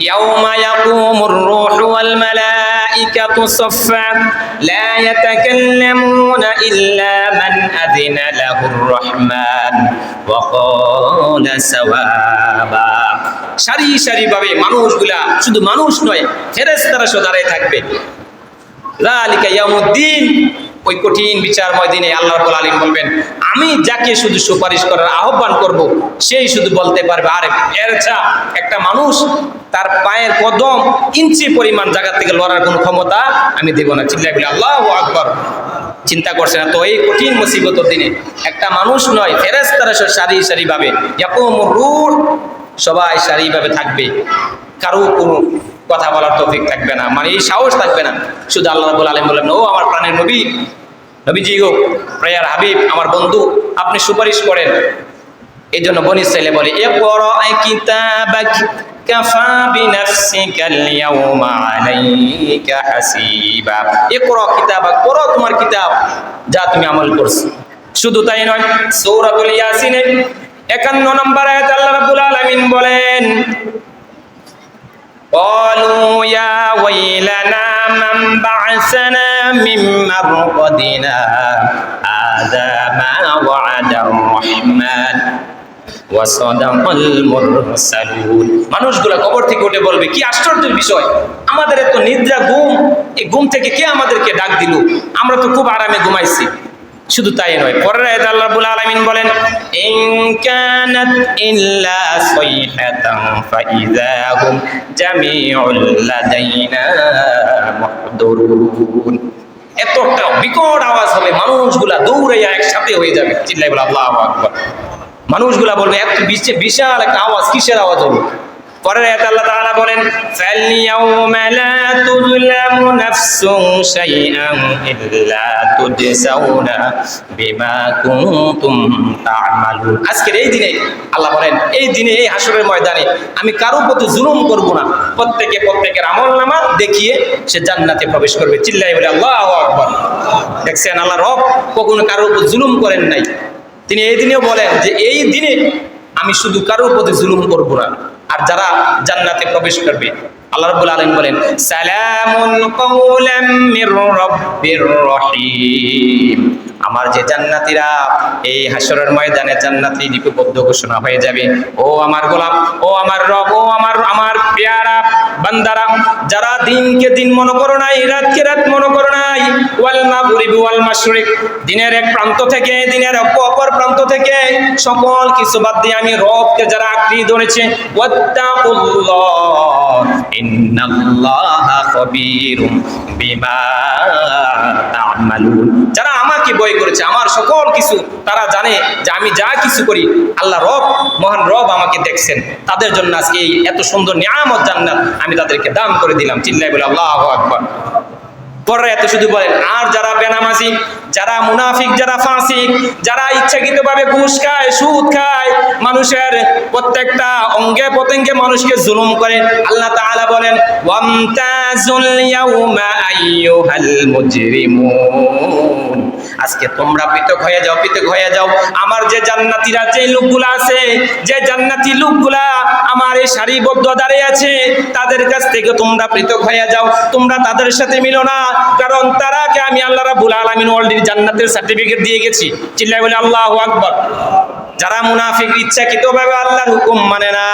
يوم يقوم الروح والملائكة صفا لا يتكلمون إلا من أذن له الرحمن وقال سوابا সারি সারি ভাবে মানুষগুলা শুধু মানুষ নয় ফেরেস্তারা সে দাঁড়ায় থাকবে লালিকা ইয়ামুদ্দিন ওই কঠিন বিচারময় দিনে আল্লাহ রাব্বুল আলামিন বলবেন, আমি যাকে শুধু সুপারিশ করার আহ্বান করব, সেই শুধু বলতে পারবে আরে এর একটা মানুষ তার পায়ের কদম ইঞ্চি পরিমাণ জায়গা থেকে লড়ার কোনো ক্ষমতা আমি দেব না। চিল্লাই আল্লাহ আকবর। চিন্তা করছে না। তো এই কঠিন মুসিবতর দিনে একটা মানুষ নয় ফেরেস তারা সারি সারি ভাবে রুহ, সবাই সারিভাবে থাকবে। কারও কোনো কথা বলার তৌফিক থাকবে না মানে এই সাহস থাকবে না। শুধু আল্লাহ রাবুল আলম বললেন, ও আমার প্রাণের নবী, নবীজি হোক প্রেয়ার হাবিব, আমার বন্ধু, আপনি সুপারিশ করেন এই জন্য বনি ছেলে বলে এ পড়ো কিতাবাক কাফা বিনাফসিকাল ইয়াউমা আলাইকা হাসিবা এ করো কিতাবাক পড়ো তোমার কিতাব যা তুমি আমল করছো শুধু তাই নয় সূরাতুল ইয়াসিনের 51 নম্বর আয়াত আল্লাহ রাব্বুল আলামিন বলেন قالوا يا ويلنا من بعثنا من مرقدنا هذا ما وعد الرحمن وصدق المرسلون মানুষগুলা কবর থেকে উঠে বলবে, কি আশ্চর্যের বিষয়! আমাদের এত নিদ্রা, ঘুম। এই ঘুম থেকে কে আমাদেরকে ডাক দিল? আমরা তো খুব আরামে ঘুমাইছি। শুধু তাই নয়, পরের বলেন বিকট আওয়াজ হবে, মানুষগুলা দৌড়াইয়া একসাথে হয়ে যাবে। চিল্লাই বলে মানুষগুলা বলবে, এত বিশে- বিশাল একটা আওয়াজ, কিসের আওয়াজ হবে পরের আয়াত আল্লাহ তাআলা বলেন, ফালইয়াউমা লা তুযলামু নাফসুন শাইআন ইল্লা তুজসাউনা বিমা কুনতুম তা'মালুন. আজকের এই দিনে আল্লাহ বলেন, এই দিনে, এই হাসরের ময়দানে আমি কারও প্রতি জুলুম করব না। প্রত্যেকে প্রত্যেকের আমলনামা দেখিয়ে সে জান্নাতে প্রবেশ করবে। চিল্লাই বলে, আল্লাহু আকবার। দেখছেন আল্লাহ রব কখনো কারও উপর জুলুম করেন নাই। তিনি এই দিনেও বলেন যে এই দিনে আমি শুধু কারোর প্রতি জুলুম করব না, আর যারা জান্নাতে প্রবেশ করবে, আল্লাহ রাব্বুল আলামিন বলেন, সালামুন কাওলাম মির রাব্বির রহিম। আমার যে জান্নাতীরা, এই হাসরের ময়দানে জান্নাতি লিপিবদ্ধ ঘোষণা হয়ে যাবে। ও আমার গোলাম, ও আমার রব, ও আমার আমার পেয়ারা বান্দারা, যারা দিনকে দিন মনে করো নাই, রাতকে রাত মনে করো নাই, ওয়াল মাগরিব ওয়াল মাশরিক, দিনের এক প্রান্ত থেকে, দিনের অপ- অপর প্রান্ত থেকে সকল কিছু বাদ দিয়ে আমি রবকে যারা আঁকড়ি ধরেছে, ওয়াত্তাকুল্লাহ, ইন্নাল্লাহা খাবীরুম বিমা তা'মালুন। যারা আমাকে বই করেছে, আমার সকল কিছু তারা জানে যে আমি যা কিছু করি, আল্লাহ রব, মহান রব আমাকে দেখছেন। তাদের জন্য আজকে এই এত সুন্দর নিয়ামত জান্নাত। আমি তাদেরকে দান করে দিলাম। চিল্লাই বলে, আল্লাহু আকবার। পরে এত শুধু বলেন, আর যারা বেনামাজি, যারা মুনাফিক, যারা ফাসিক যারা ইচ্ছাকৃতভাবে ঘুষ খায়, সুদ খায়, মানুষের প্রত্যেকটা অঙ্গে প্রত্যঙ্গে মানুষকে জুলুম করে, আল্লাহ তাআলা বলেন, ওয়ামতাজুল ইয়াউমা আইয়ুহাল মুজরিমুন। আজকে তোমরা পৃথক হয়ে যাও, পৃথক হয়ে যাও। আমার যে জান্নাতিরা, যে লোকগুলা আছে, যে জান্নাতি লোকগুলা আমার এই সারিবদ্ধ দাঁড়িয়ে আছে, তাদের কাছ থেকে তোমরা পৃথক হয়ে যাও। তোমরা তাদের সাথে মিলো না, কারণ তারাকে আমি আল্লাহ রাব্বুল আলামিন অলরেডি জান্নাতের সার্টিফিকেট দিয়ে গেছি। চিল্লাই বলে, আল্লাহু আকবার। যারা মুনাফিক ইচ্ছাকৃতভাবে আল্লাহর হুকুম মানে না,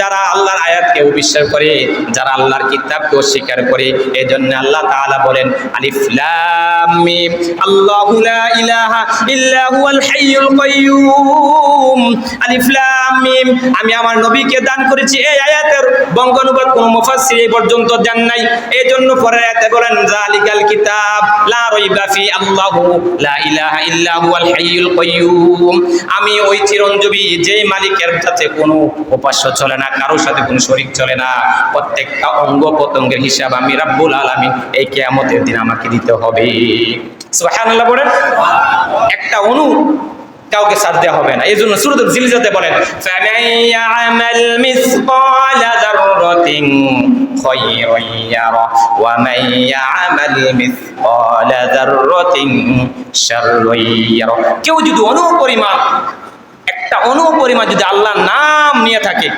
যারা আল্লাহর আয়াতকে অবিশ্বাস করে, যারা আল্লাহর কিতাবকে অস্বীকার করে, এজন্য আল্লাহ তাআলা বলেন, আলিফ লাম মিম, আল্লাহু লা ইলাহা ইল্লা হুয়াল হাইয়ুল কাইয়্যুম আলিফ লাম মিম, আমি আমার নবীকে দান করেছি এই আয়াতের বঙ্গানুবাদ কোন মুফাসসির এই পর্যন্ত দেন নাই। এজন্য পরের আয়াতে বলেন জালিকাল কিতাব, লা রাইবা ফি আল্লাহু লা ইলাহা ইল্লা হুয়াল হাইয়ুল কাইয়্যুম আমি ওই চিরঞ্জীবী যেই মালিকের সাথে কোনো উপাস্য চলে না, কারোর সাথে কোনো শরীক চলে না, প্রত্যেকটা অঙ্গ প্রত্যঙ্গের হিসাব আমি রাব্বুল আলামিন এই কিয়ামতের দিন আমাকে দিতে হবে। একটা অনু কাউকে সাথ দেওয়া হবে না। এই জন্য সুরতুল জিলজাতে বলেন কেউ যদি অনু পরিমাণ একটা অনু পরিমাণ যদি আল্লাহর নাম নিয়ে থাকে,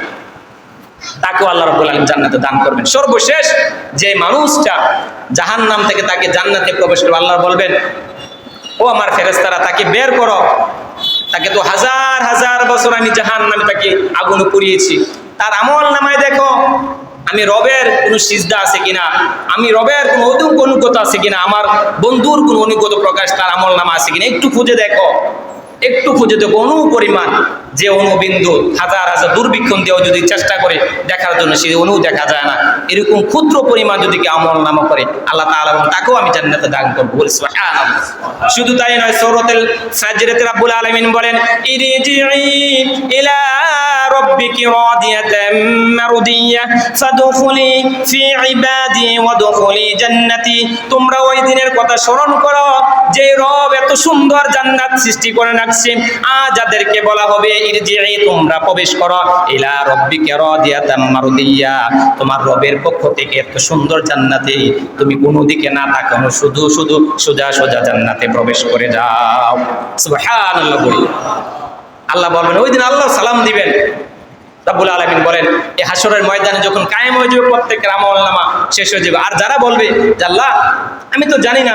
তাকেও আল্লাহ রব্বুল আলম জান্নাতে দান করবেন। সর্বশেষ যে মানুষটা জাহান নাম থেকে তাকে জান্নাতে প্রবেশ করবে, আল্লাহ বলবেন, ও আমার ফেরেস্তারা তাকে বের করো। তাকে তো হাজার হাজার বছর আমি জাহান নামে তাকে আগুন পুড়িয়েছি। তার আমল নামায় দেখো, আমি রবের কোনো সিজদা আছে কিনা, আমি রবের কোনো অনুগত আছে কিনা, আমার বন্ধুর কোনো অনুগত প্রকাশ তার আমল নামা আছে কিনা, একটু খুঁজে দেখো। একটু খুঁজে দেখো অনু পরিমাণ যে অনুবিন্দু হাজার হাজার দুর্বিক্ষণ দিয়েও যদি চেষ্টা করে দেখার জন্য সেই অনু দেখা যায় না। এরকম ক্ষুদ্র পরিমাণ যদি কি আমল নামা করে, আল্লাহ তাআলা তাকেও আমি জান্নাতে দান করব। বলি সুবহানাল্লাহ। শুধু তাই নয়, সৌরতেল সাজরাতে রাব্বুল আলামিন বলেন ইরজিই ইলা রাব্বিকি রাদিয়াতাম মারদিয়া, ফাদখুলি ফি ইবাদি ওয়াদখুলি জান্নাতি। তোমরা ওই দিনের কথা স্মরণ করো, যে রব এত সুন্দর জান্নাত সৃষ্টি করে রাখছে। আজ যাদেরকে বলা হবে ইরজিই তোমরা প্রবেশ করো। ইলা রাব্বিকি রাদিয়াতাম মারদিয়া। তোমার রবের পক্ষ থেকে এত সুন্দর জান্নাতে তুমি কোনো দিকে না তাকানো শুধু শুধু সোজা সোজা জান্নাতে প্রবেশ করে যাও। সুবহানাল্লাহ বলি। আল্লাহ বলবেন, ওই দিন আল্লাহ সালাম দিবেন। রাব্বুল আলামিন বলেন এই হাসরের ময়দানে যখন কায়েম হয়ে যাবে প্রত্যেকের আমল নামা শেষ হয়ে যাবে। আর যারা বলবে যে, আল্লাহ, আমি তো জানি না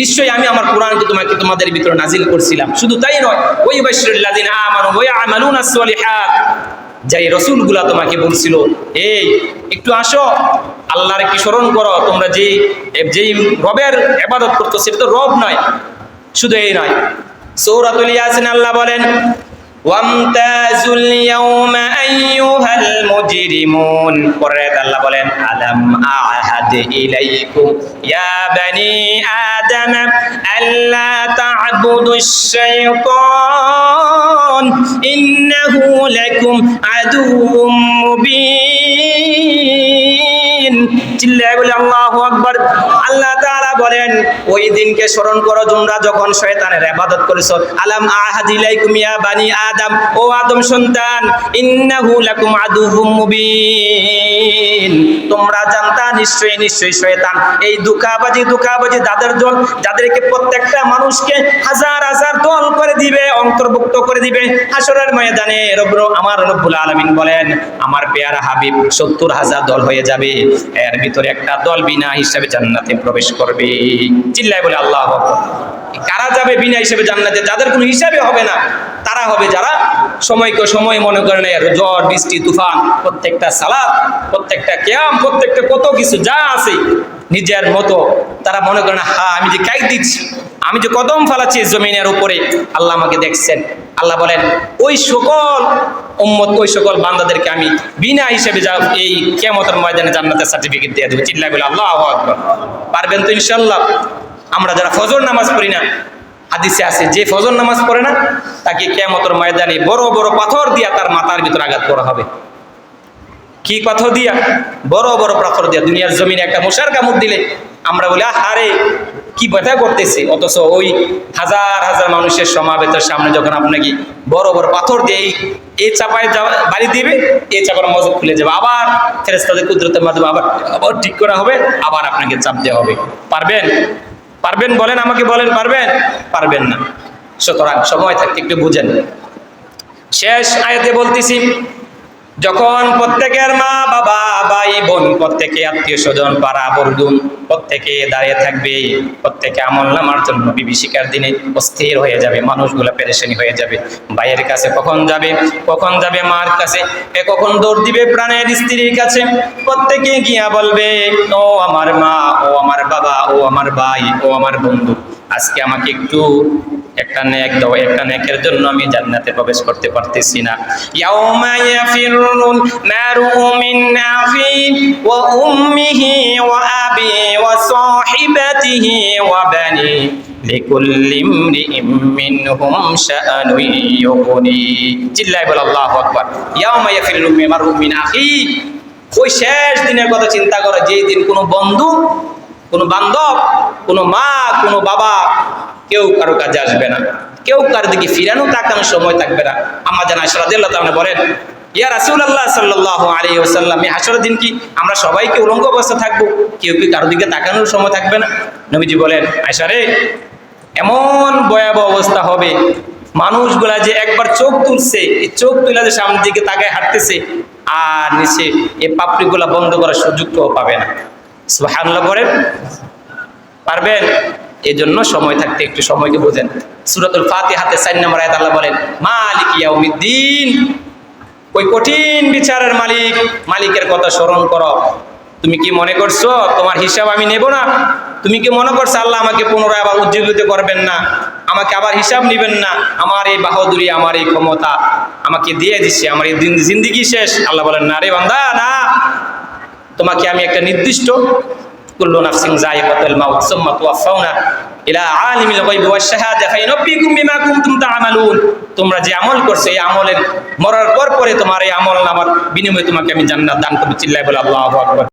নিশ্চয়ই আমি আমার কোরআনকে তোমাকে তোমাদের ভিতরে নাজিল করছিলাম। শুধু তাই নয় ওই বাশিরুল্লাযিনা আমানু ওয়া ইয়ামালুনাস সালিহাত, যাই রসুলগুলা তোমাকে বলছিল, এই, একটু আসো, আল্লাহর কি স্মরণ করো, তোমরা যে, যেই রবের এবাদত করতো সেটা তো রব নয়, শুধু এই নয়। ইয়াসিন আল্লাহ বলেন ওয়ামতাজুল ইয়াউমা আইয়ুহাল মুজরিমুন। পরে আল্লাহ বলেন, আলাম আহাদ ইলাইকুম ইয়া বানি আদম আল্লা তা'বুদুশ শাইতান ইন্নাহু লাকুম আদুউম মুবিন চিল্লায় বলে আল্লাহু আল্লাহ তাআলা বলেন, ওই দিনকে স্মরণ করো তোমরা যখন শয়তানের ইবাদত করেছ। আলাম আহাদ ইলাইকুম ইয়া বানি আদম, ও আদম সন্তান, ইন্নাহু লাকুম আদুউম মুবিন। তোমরা জানতা নিশ্চয়ই নিশ্চয়ই শয়তান। এই দুকাবাজি দুকাবাজি যাদের দল, যাদেরকে প্রত্যেকটা মানুষকে হাজার হাজার দল করে দিবে, অন্তর্ভুক্ত করে দিবে, হাসরের ময়দানে রব্ব আমার রব্বুল আলামিন বলেন, আমার পেয়ারা হাবিব সত্তর হাজার দল হয়ে যাবে। এর ভিতরে একটা দল বিনা হিসাবে জান্নাতে প্রবেশ করবে। চিল্লায় বলে আল্লাহ কারা যাবে বিনা হিসেবে জান্নাতে? যাদের কোনো হিসাবে হবে না, তারা হবে যারা সময়কে সময় মনে করেন এর ঝড় বৃষ্টি, তুফান, প্রত্যেকটা সালাদ, প্রত্যেকটা কেয়াম, প্রত্যেকটা কত কিছু যা আছে নিজের মতো তারা মনে করে না হা আমি যে কাইক দিচ্ছি। আমি যে কদম ফালাচ্ছি জমিনের উপরে, আল্লাহ আমাকে দেখছেন। আল্লাহ বলেন, ওই সকল উম্মত, ওই সকল বান্দাদেরকে আমি বিনা হিসেবে যা এই কেমতের ময়দানে জান্নাতের সার্টিফিকেট দিয়ে দেবো। চিল্লাই বলে, আল্লাহ আকবার। পারবেন তো ইনশাল্লাহ আমরা যারা ফজর নামাজ পড়ি না, হাদিসে আছে, যে ফজর নামাজ পড়ে না, তাকে কেমতর ময়দানে বড় বড় পাথর দিয়া তার মাথার ভিতর আঘাত করা হবে। কি পাথর দিয়া? বড় বড় পাথর দিয়া। দুনিয়ার জমিনে একটা মশার কামড় দিলে আমরা বলি আরে কি ব্যথা করতেছে? অথচ ওই হাজার হাজার মানুষের সমাবেতের সামনে যখন আপনাকে বড় বড় পাথর দিয়ে এই- চাপায় বাড়ি দিবে এই চাপার মজব খুলে যাবে। আবার ফেরেস্তাদের কুদরতের মাধ্যমে আবার আবার ঠিক করা হবে, আবার আপনাকে চাপ দেওয়া হবে। পারবেন? পারবেন বলেন আমাকে বলেন, পারবেন? পারবেন না। সুতরাং সময় থাকতে একটু বুঝেন। শেষ আয়াতে বলতেছি যখন প্রত্যেকের মা, বাবা, ভাই, বোন, প্রত্যেকে আত্মীয় স্বজন, পাড়া, বর্দুন, প্রত্যেকে দাঁড়িয়ে থাকবে, প্রত্যেকে আমল নামার জন্য বিভীষিকার দিনে অস্থির হয়ে যাবে, মানুষগুলো পেরেশানি হয়ে যাবে। ভাইয়ের কাছে কখন যাবে? কখন যাবে মার কাছে? এ কখন দৌড় দিবে প্রাণের স্ত্রীর কাছে? প্রত্যেকে গিয়া বলবে, ও আমার মা, ও আমার বাবা, ও আমার ভাই, ও আমার বন্ধু, আজকে আমাকে একটু একটা নেক দাও একটা নেকের জন্য আমি জান্নাতে প্রবেশ করতে পারতেছি না। ইয়াউমা ইয়াফিরুল মারউ মিন আখি ওয়া উম্মিহি ওয়া আবি ওয়া সাহিবাতিহি ওয়া বানি। লিকুল্লি ইমরিইম মিনহুম শাআনু ইউগনি। চিল্লায় বল, আল্লাহু আকবার। ইয়াউমা ইয়াফিরুল মারউ মিন আখি ওই শেষ দিনের কথা চিন্তা করো, যেই দিন কোনো বন্ধু, কোনো বান্ধব, কোনো মা, কোনো বাবা কেউ কারও কাজে আসবে না। কেউ কারও দিকে ফিরানো তাকানোর সময় থাকবে না। আমার জানা সারাদিল্লাহ তাহলে বলেন, ইয়া রাসূলুল্লাহ সাল্লাল্লাহু আলাইহি ওয়াসাল্লাম, এই হাসরের দিন কি আমরা সবাইকে উলঙ্গ অবস্থা থাকব? কেউ কি কারও দিকে তাকানোর সময় থাকবে না? নবীজি বলেন আয়সা রে, এমন ভয়াবহ অবস্থা হবে। মানুষগুলা যে একবার চোখ তুলছে, এই চোখ তুলে যে সামনের দিকে তাকায় হাঁটতেছে, আর নিচে এই পাপড়িগুলা বন্ধ করার সুযোগটাও পাবে না। সুবহানাল্লাহ করেন পারবেন? এই জন্য সময় থাকতে একটু সময়কে বোঝেন। সুরাতুল ফাতিহাতে চার নম্বর আয়াত আল্লাহ বলেন, মালিক ইয়াউমিদ্দিন। ওই কঠিন বিচারের মালিক, মালিকের কথা স্মরণ করো। তুমি কি মনে করছ, তোমার হিসাব আমি নেব না? তুমি কি মনে করছ, আল্লাহ আমাকে পুনরায় আবার উজ্জীবিত করবেন না? আমাকে আবার হিসাব নেবেন না? আমার এই বাহাদুরি, আমার এই ক্ষমতা আমাকে দিয়ে দিচ্ছে, আমার এই জিন্দিগি শেষ। আল্লাহ বলেন, না রে বান্দা, না। তোমাকে আমি একটা নির্দিষ্ট কুল্লু নাফসিন যায়িকাতুল মাউত, সুম্মা তুওয়াফাউনা ইলা আলিমিল গায়বি ওয়াশ শাহাদা ফায়ুনব্বিকুম বিমা কুনতুম তা'মালুন। তোমরা যে আমল করছ, এই আমলের মরার পর পরে তোমার এই আমল নামার বিনিময়ে তোমাকে আমি জান্নাত দান করব, চিল্লায় বলে আল্লাহু আকবার।